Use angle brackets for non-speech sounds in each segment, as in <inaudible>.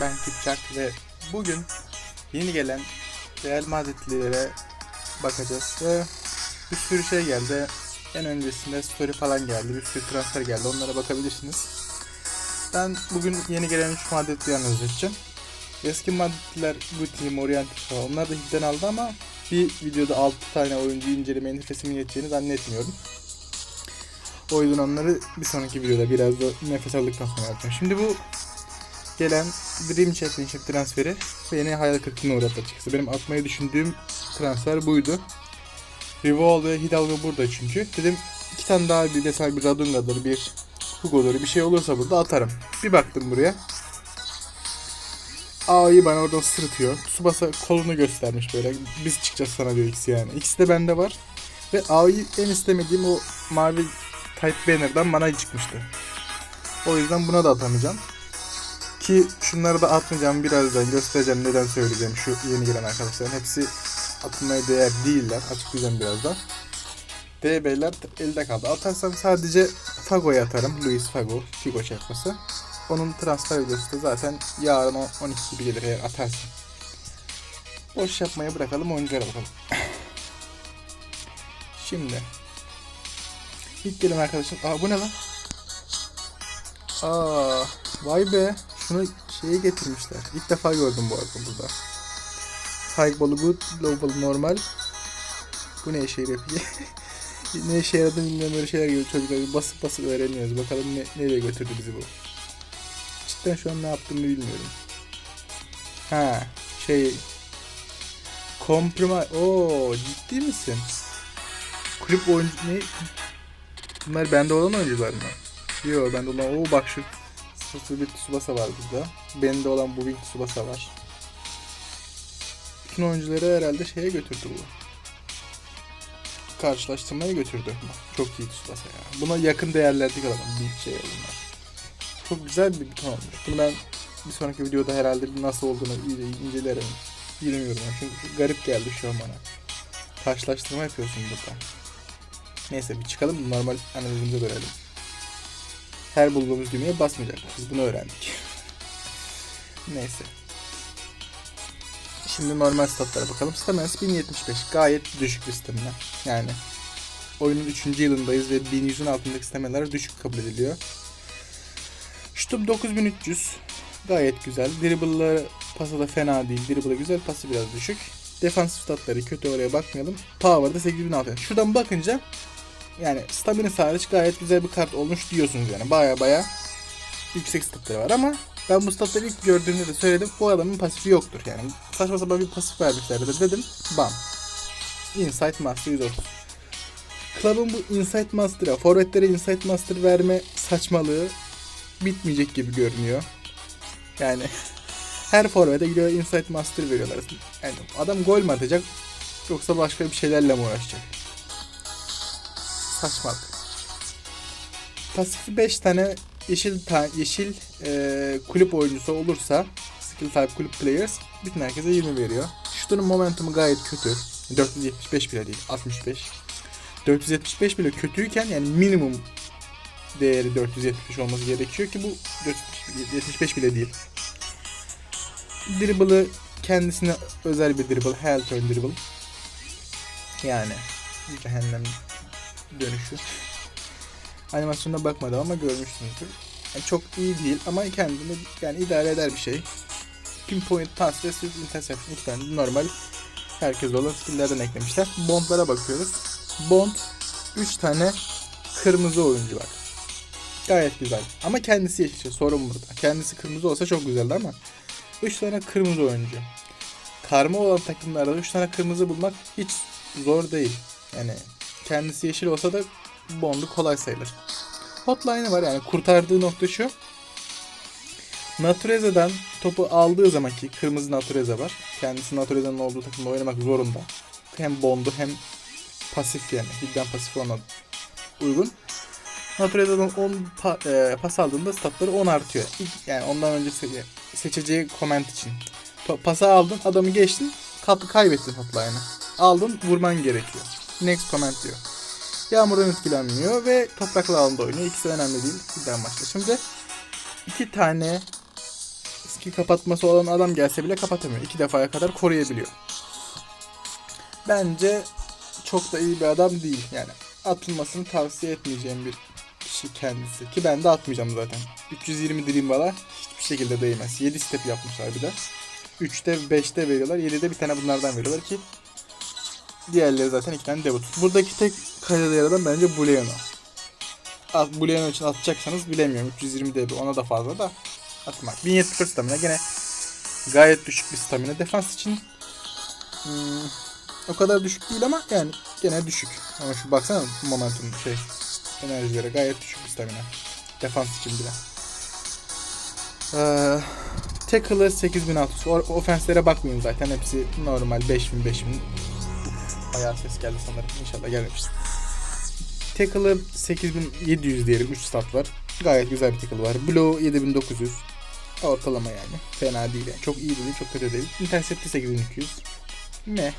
Ben Kipçak ve bugün yeni gelen Real Madridlilere bakacağız ve bir sürü şey geldi. En öncesinde story falan geldi, bir sürü transfer geldi. Onlara bakabilirsiniz. Ben bugün yeni gelen 3 Madridli'yi analiz edeceğim. Eski Madridliler Guti, Morientes falan onlar da hitten aldı ama bir videoda 6 tane oyuncu incelemeye nefesimin yeteceğini zannetmiyorum. O yüzden onları bir sonraki videoda biraz da nefes aldıktan sonra yapacağım. Şimdi bu gelen Dream Championship transferi beni hayal kırıklığına uğrattı açıkçası. Benim atmayı düşündüğüm transfer buydu. Rivol ve Hidalgo burada çünkü. Dedim iki tane daha bir mesela bir Radunga'dır, bir Hugo'dur bir şey olursa burada atarım. Bir baktım buraya. A'yı bana oradan sırıtıyor. Tsubasa kolunu göstermiş böyle. Biz çıkacağız sana diyor ikisi yani. İkisi de bende var. Ve A'yı en istemediğim o mavi Type Banner'dan bana çıkmıştı. O yüzden buna da atamayacağım. Ki şunları da atmayacağım birazdan göstereceğim neden söyleyeceğim şu yeni gelen arkadaşların. Hepsi atılmaya değer değiller. Açıklayacağım birazdan. DB'ler elde kaldı. Atarsam sadece Fago'ya atarım. Luis Fago. Figo çakması. Onun transfer videosu da zaten yarın o- 12 gibi gelir eğer atarsam. Boş yapmaya bırakalım oyunculara bakalım. <laughs> Şimdi. İlk gelen arkadaşım. Aa bu ne lan? Aa vay be. Şunu şeye getirmişler. İlk defa gördüm bu arada burada. High ball good, low ball normal. Bu ne işe yarıyor peki? <laughs> ne işe yaradığını bilmiyorum böyle şeyler gibi çocuklar basıp basıp öğreniyoruz. Bakalım ne, nereye götürdü bizi bu. Cidden şu an ne yaptığımı bilmiyorum. Ha şey komprima Oo ciddi misin? Kulüp oyuncu ne? Bunlar bende olan oyuncular mı? Yok bende olan o bak şu Sıfır bir Tsubasa var burada. Bende olan bu Wing Tsubasa var. Bütün oyuncuları herhalde şeye götürdü bu. Karşılaştırmaya götürdü. Çok iyi Tsubasa ya. Buna yakın değerlerdeki adam. Bir şey bunlar. Çok güzel bir buton olmuş. Bunu ben bir sonraki videoda herhalde bir nasıl olduğunu incelerim. Bilmiyorum. Çünkü garip geldi şu an bana. Karşılaştırma yapıyorsun burada. Neyse bir çıkalım normal analizimize dönelim. Her bulduğumuz düğmeye basmayacak. Biz bunu öğrendik. Neyse. Şimdi normal statlara bakalım. Staminası 1075. Gayet düşük bir stamina. Yani oyunun 3. yılındayız ve 1100'ün altındaki staminalar düşük kabul ediliyor. Şutum 9300. Gayet güzel. Dribble'ları pası da fena değil. Dribble'ı güzel. Pası biraz düşük. Defansif statları kötü oraya bakmayalım. Power'da 8600. Şuradan bakınca yani stamina hariç gayet güzel bir kart olmuş diyorsunuz yani. Baya baya yüksek statları var ama ben bu statları ilk gördüğümde de söyledim. Bu adamın pasifi yoktur yani. Saçma sapan bir pasif vermişlerdi de dedim. Bam. Insight Master 130. Club'ın bu Insight Master'a, forvetlere Insight Master verme saçmalığı bitmeyecek gibi görünüyor. Yani <laughs> her forvete gidiyor Insight Master veriyorlar. Yani adam gol mü atacak yoksa başka bir şeylerle mi uğraşacak? Saçmalık. Pasifi 5 tane yeşil ta yeşil e, kulüp oyuncusu olursa skill type kulüp players bütün herkese 20 veriyor. Şutunun momentumu gayet kötü. 475 bile değil 65. 475 bile kötüyken yani minimum değeri 475 olması gerekiyor ki bu 475 bile değil. Dribble'ı kendisine özel bir dribble, hell turn dribble. Yani cehennem dönüşü. Animasyonuna bakmadım ama görmüşsünüzdür. Yani çok iyi değil ama kendini yani idare eder bir şey. Pinpoint pass ve swift interception iki tane normal herkes olan skill'lerden eklemişler. Bondlara bakıyoruz. Bond 3 tane kırmızı oyuncu var. Gayet güzel. Ama kendisi yeşil. Sorun burada. Kendisi kırmızı olsa çok güzeldi ama 3 tane kırmızı oyuncu. Karma olan takımlarda 3 tane kırmızı bulmak hiç zor değil. Yani kendisi yeşil olsa da Bond'u kolay sayılır. Hotline'ı var yani kurtardığı nokta şu. Natureza'dan topu aldığı zaman ki kırmızı Natureza var. Kendisi Natureza'nın olduğu takımda oynamak zorunda. Hem Bond'u hem pasif yani. Hidden pasif ona uygun. Natureza'dan 10 pa- e, pas aldığında statları 10 artıyor. Yani ondan önce se- seçeceği comment için. To- pası aldın, adamı geçtin, kaybettin hotline'ı. Aldın, vurman gerekiyor. Next comment diyor. Yağmurdan etkilenmiyor ve topraklı alanda oynuyor. İkisi önemli değil. Birden başla. Şimdi iki tane skill kapatması olan adam gelse bile kapatamıyor. İki defaya kadar koruyabiliyor. Bence çok da iyi bir adam değil. Yani atılmasını tavsiye etmeyeceğim bir kişi kendisi. Ki ben de atmayacağım zaten. 320 dilim bala hiçbir şekilde değmez. 7 step yapmışlar bir de. 3'te 5'te veriyorlar. 7'de bir tane bunlardan veriyorlar ki diğerleri zaten iki tane debut. Buradaki tek kayda yaradan bence Booleano. At, Booleano için atacaksanız bilemiyorum. 320 DB ona da fazla da atmak. 1074 stamina gene gayet düşük bir stamina. Defans için hmm, o kadar düşük değil ama yani gene düşük. Ama şu baksana momentum şey enerjilere gayet düşük bir stamina. Defans için bile. Ee, Tackle'ı 8600. O, ofenslere bakmayın zaten. Hepsi normal 5000 5000. Bayağı ses geldi sanırım. İnşallah gelmemiştir. Tackle'ı 8700 diyelim. 3 stat var. Gayet güzel bir tackle var. Blow 7900. Ortalama yani. Fena değil yani. Çok iyi değil, çok kötü değil. Intercept'i 8200. Ne?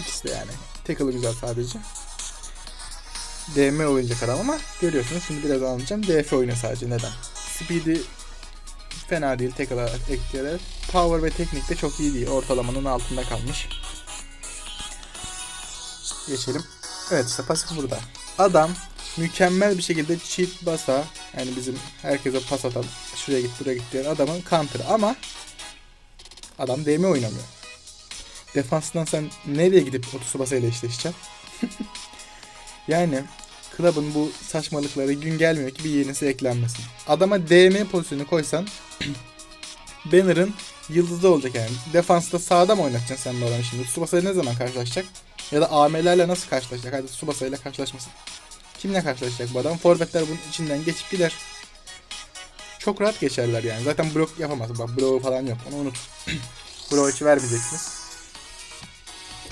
İkisi de yani. Tackle'ı güzel sadece. DM oynayacak adam ama görüyorsunuz şimdi biraz anlatacağım. DF oyunu sadece neden? Speed'i fena değil tackle'a ekleyerek. Power ve teknik de çok iyi değil. Ortalamanın altında kalmış. Geçelim. Evet işte pasif burada. Adam mükemmel bir şekilde cheat basa yani bizim herkese pas atan şuraya git buraya git diyen adamın counter ama adam DM oynamıyor. Defanstan sen nereye gidip otusu basayla eşleşeceksin? <laughs> yani Club'ın bu saçmalıkları gün gelmiyor ki bir yenisi eklenmesin. Adama DM pozisyonu koysan <clears throat> Banner'ın yıldızı olacak yani. Defansta sağda mı oynatacaksın sen bu adamı şimdi? Tsubasa ne zaman karşılaşacak? Ya da AM'lerle nasıl karşılaşacak? Hadi Tsubasa ile karşılaşmasın. Kimle karşılaşacak bu adam? Forvetler bunun içinden geçip gider. Çok rahat geçerler yani. Zaten blok yapamaz. Bak blok falan yok. Onu unut. <clears throat> blok içi vermeyeceksiniz.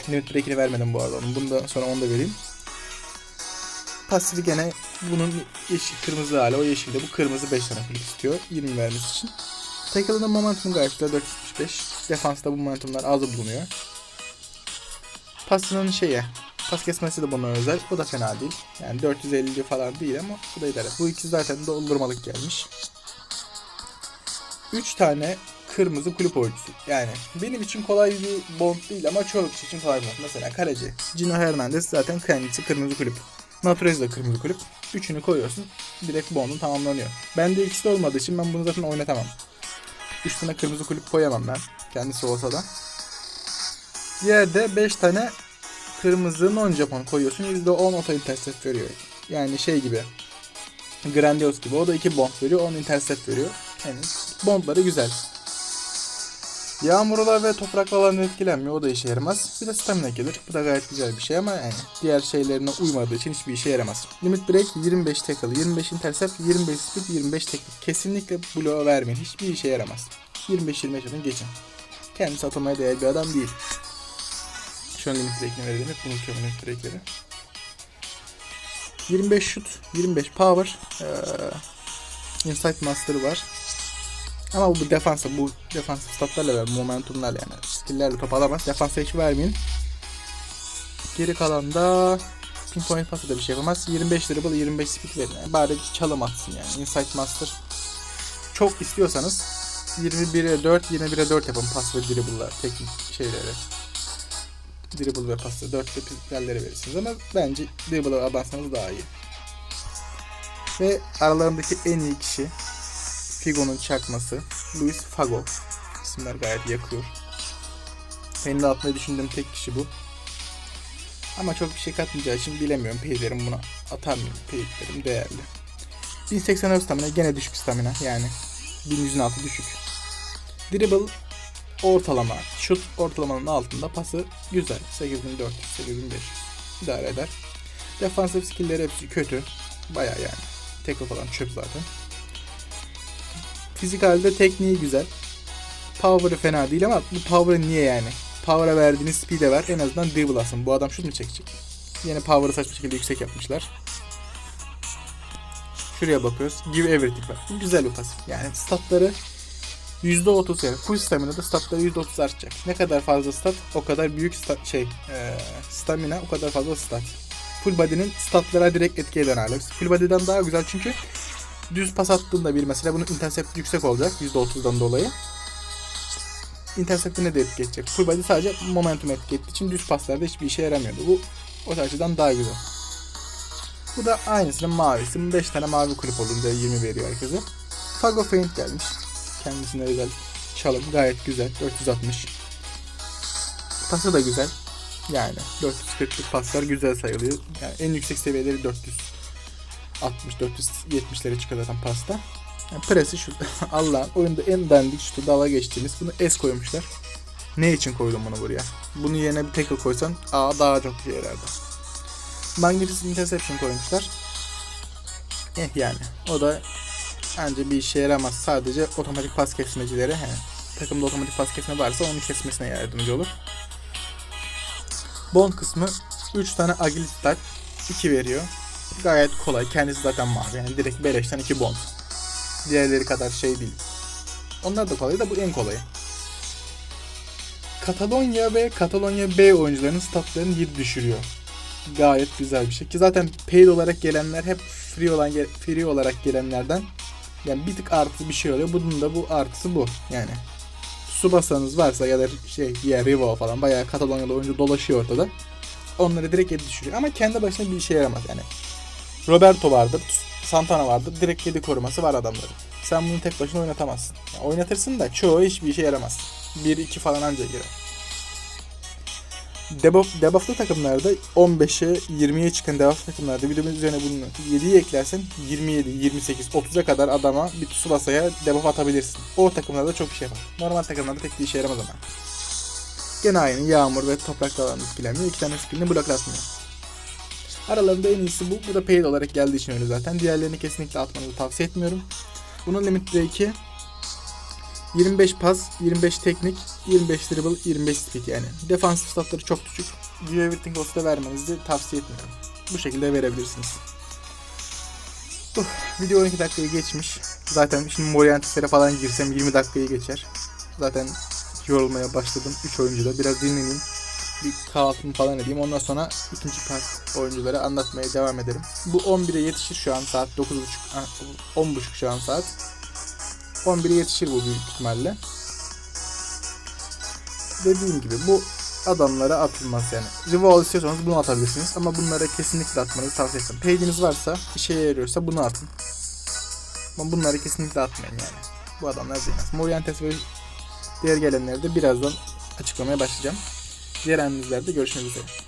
Limit break'ini vermedim bu arada. Bunu da sonra onu da vereyim. Pasifi gene bunun yeşil, kırmızı hali. O yeşilde bu kırmızı 5 tane kulüp istiyor. 20 vermesi için. Tackle'ın momentumu gayet güzel 475. Defansta bu momentumlar az bulunuyor. Pasının şeye, pas kesmesi de buna özel. O da fena değil. Yani 450 falan değil ama bu da idare. Bu ikisi zaten doldurmalık gelmiş. 3 tane kırmızı kulüp oyuncusu. Yani benim için kolay bir bond değil ama çoğu kişi için kolay bir bond. Mesela kaleci. Gino Hernandez zaten kendisi kırmızı kulüp. Naturez de kırmızı kulüp. Üçünü koyuyorsun. Direkt bondun tamamlanıyor. Bende ikisi de olmadığı için ben bunu zaten oynatamam. Üstüne kırmızı kulüp koyamam ben. Kendisi olsa da. Diğerde 5 tane kırmızı non Japon koyuyorsun. %10 auto intercept veriyor. Yani şey gibi. Grandios gibi. O da 2 bond veriyor. 10 intercept veriyor. Yani bondları güzel. Yağmurlar ve topraklı alan etkilenmiyor. O da işe yaramaz. Bir de stamina gelir. Bu da gayet güzel bir şey ama yani diğer şeylerine uymadığı için hiçbir işe yaramaz. Limit break 25 tackle, 25 intercept, 25 speed, 25 teknik. Kesinlikle bloğa vermeyin. Hiçbir işe yaramaz. 25-25 atın geçin. Kendisi atılmaya değer bir adam değil. Şu an limit verelim. Hep unutuyorum limit break'leri. 25 şut, 25 power, ee, Insight Master var. Ama bu defansa, bu defans statlarla ver, momentumlarla yani skill'lerle top alamaz. Defansa hiç vermeyin. Geri kalan da pinpoint pası da bir şey yapamaz. 25 dribble, 25 speed verin. Yani bari çalım atsın yani. Insight Master çok istiyorsanız 21'e 4, 21'e 4 yapın pas ve dribble'lar, teknik şeyleri. Dribble ve pası 4 yerlere verirsiniz ama bence dribble'a abansanız daha iyi. Ve aralarındaki en iyi kişi Figo'nun çakması Luis Fago. İsimler gayet yakıyor. Benim de atmayı düşündüğüm tek kişi bu. Ama çok bir şey katmayacağı için bilemiyorum. Peylerim buna atar mıyım? Peylerim değerli. 1080 stamina gene düşük stamina yani. 1106 düşük. Dribble ortalama. Şut ortalamanın altında. Pası güzel. 8400, 8500 idare eder. Defansif skill'leri hepsi kötü. Baya yani. Tackle falan çöp zaten. Fizikalde tekniği güzel. Power'ı fena değil ama bu power'ı niye yani? Power'a verdiğiniz speed'e ver en azından dribble alsın. Bu adam şut mu çekecek? Yine power'ı saçma şekilde yüksek yapmışlar. Şuraya bakıyoruz. Give everything var. Güzel bir pasif. Yani statları %30 yani full stamina'da statları %30 artacak. Ne kadar fazla stat o kadar büyük stat şey e, stamina o kadar fazla stat. Full body'nin statlara direkt etki eden hali. Full body'den daha güzel çünkü düz pas attığında bir mesela bunun intercept yüksek olacak %30'dan dolayı. intercept'ine de etki edecek. Full body sadece momentum etki ettiği için düz paslarda hiçbir işe yaramıyordu. Bu o açıdan daha güzel. Bu da aynısının mavisi. 5 tane mavi kulüp olunca 20 veriyor herkese. Fago Feint gelmiş. Kendisine özel çalım gayet güzel. 460. Pası da güzel. Yani 440'lık paslar güzel sayılıyor. Yani en yüksek seviyeleri 460 470'lere çıkıyor zaten pasta. Yani presi şu <laughs> Allah'ın oyunda en dandik şutu dala geçtiğimiz bunu S koymuşlar. Ne için koydum bunu buraya? Bunu yerine bir tackle koysan A daha çok işe yarardı. Magnificent Interception koymuşlar. Eh yani o da bence bir işe yaramaz. Sadece otomatik pas kesmecileri he, takımda otomatik pas kesme varsa onu kesmesine yardımcı olur. Bond kısmı 3 tane agility type 2 veriyor. Gayet kolay. Kendisi zaten mavi. Yani direkt beleşten 2 bond. Diğerleri kadar şey değil. Onlar da kolay da bu en kolayı. Katalonya ve Katalonya B oyuncularının statlarını 7 düşürüyor. Gayet güzel bir şey. Ki zaten paid olarak gelenler hep free olan free olarak gelenlerden yani bir tık artı bir şey oluyor. Bunun da bu artısı bu. Yani Subasa'nız varsa ya da şey ya Rivo falan bayağı Katalonya'da oyuncu dolaşıyor ortada. Onları direkt 7 düşürüyor. Ama kendi başına bir işe yaramaz yani. Roberto vardır, Santana vardır. Direkt 7 koruması var adamların. Sen bunu tek başına oynatamazsın. Yani oynatırsın da çoğu hiçbir işe yaramaz. 1-2 falan anca girer. Debuff, debufflı takımlarda 15'e 20'ye çıkan debufflı takımlarda bir de üzerine bunu 7'yi eklersen 27, 28, 30'a kadar adama bir Tsubasa'ya debuff atabilirsin. O takımlarda çok işe yarar. Normal takımlarda pek bir işe yaramaz ama. Gene aynı yağmur ve toprak alanı etkilemiyor. İki tane skillini bloklatmıyor. Aralarında en iyisi bu. Bu da paid olarak geldiği için öyle zaten. Diğerlerini kesinlikle atmanızı tavsiye etmiyorum. Bunun limit break'i 25 pas, 25 teknik, 25 dribble, 25 speed yani. Defansif statları çok düşük. Give everything da vermenizi tavsiye etmiyorum. Bu şekilde verebilirsiniz. Uh, video 12 dakikayı geçmiş. Zaten şimdi Morientis'lere falan girsem 20 dakikayı geçer. Zaten yorulmaya başladım 3 oyuncuda. Biraz dinleneyim. Bir kahvaltımı falan edeyim. Ondan sonra ikinci part oyunculara anlatmaya devam ederim. Bu 11'e yetişir şu an saat 9.30 10.30 şu an saat. 11'e yetişir bu büyük ihtimalle. Dediğim gibi bu adamlara atılmaz yani. Revolve istiyorsanız bunu atabilirsiniz ama bunlara kesinlikle atmanızı tavsiye ederim. Page'iniz varsa, işe yarıyorsa bunu atın. Ama bunları kesinlikle atmayın yani. Bu adamlar değmez. Morientes ve diğer gelenleri de birazdan açıklamaya başlayacağım. Diğer analizlerde görüşmek üzere.